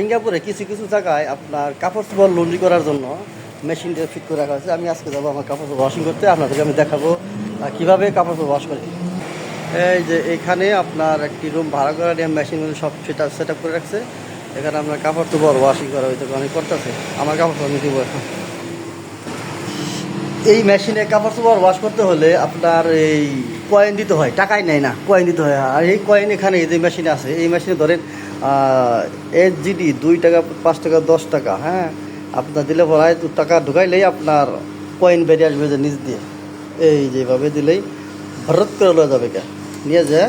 সিঙ্গাপুরে কিছু কিছু জায়গায় আপনার কাপড় চোপড় লন্ড্রি করার জন্য মেশিন দিয়ে ফিট করে রাখা হয়েছে। আমি আজকে যাব আমার কাপড় চোপড় ওয়াশিং করতে। আপনাদেরকে আমি দেখাবো কীভাবে কাপড় চোপড় ওয়াশ করে এই যে এখানে আপনার একটি রুম ভাড়া করা নিয়ে মেশিনগুলো সব সেটা সেট আপ করে রাখছে। এখানে আপনার কাপড় চোপড় ওয়াশিং করা হয়েছে, অনেক করতেছে। আমার কাপড় চোপড় আমি দিব এখন। এই মেশিনে কাপড় চোপড় ওয়াশ করতে হলে আপনার এই কয়েন দিতে হয়। টাকাই নেয় না কয়েন দিতে হয়। আর এই কয়েন এখানে যে মেশিনে আছে, এই মেশিনে ধরেন এইচ জিডি দুই টাকা, পাঁচ টাকা, দশ টাকা হ্যাঁ? আপনার দিলে পড়ায় দু টাকা ঢুকাইলেই আপনার কয়েন বেরিয়ে আসবে যে নিচ দিয়ে। এই যেভাবে দিলেই ভরত করে লয়ে যাবে কে? নিয়ে যে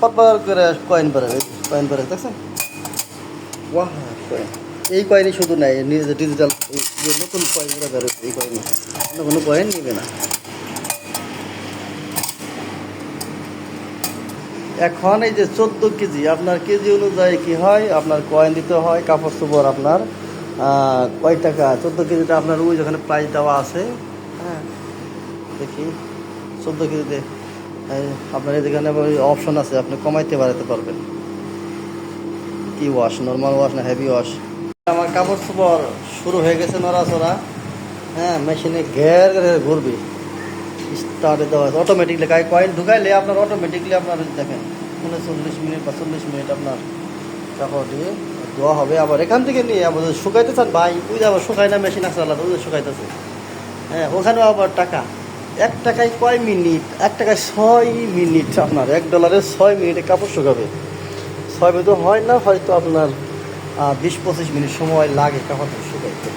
আপনার করে কয়েন বেরোবে কয়েন বেরোবে দেখছেন? ওয়াহ কয়েন এই কয়েনই শুধু নেয় নিজে ডিজিটাল নতুন কয়েনগুলো বেরোচ্ছে এই কয়েন অন্য কোনো কয়েন নেবে না। এখন এই যে চোদ্দ কেজি আপনার কেজি অনুযায়ী কি হয়? আপনার কয়েন দিতে হয় কাপড় চোপড় আপনার কয় টাকা? চোদ্দ কেজিটা আপনার ওই যেখানে প্রাইস দেওয়া আছে। হ্যাঁ। দেখি চোদ্দ কেজিতে এই আপনার এখানে অপশন আছে আপনি কমাইতে বাড়াতে পারবেন। কি ওয়াশ নর্মাল ওয়াশ না হেভি ওয়াশ আমার কাপড় চোপড় শুরু হয়ে গেছে নড়াচড়া। হ্যাঁ মেশিনে ঘের ঘের ঘুরবে। স্টার্টে দেওয়া আছে অটোমেটিকলি গায়ে কয়েল ঢুকাইলে আপনার অটোমেটিকলি আপনার দেখেন উনচল্লিশ মিনিট বা চল্লিশ মিনিট আপনার দিয়ে ধোয়া হবে। আবার এখান থেকে নিয়ে আবার শুকাইতে চান, ভাই, ওই আবার শুকাই না মেশিন আছে আলাদা যে শুকাইতেছে। হ্যাঁ ওখানেও আবার টাকা। এক টাকায় কয় মিনিট? এক টাকায় ছয় মিনিট আপনার। এক ডলারে ছয় মিনিটে কাপড় শুকাবে। ছয় মিনিট হয় না, হয়তো আপনার বিশ পঁচিশ মিনিট সময় লাগে কাপড় শুকাইতে।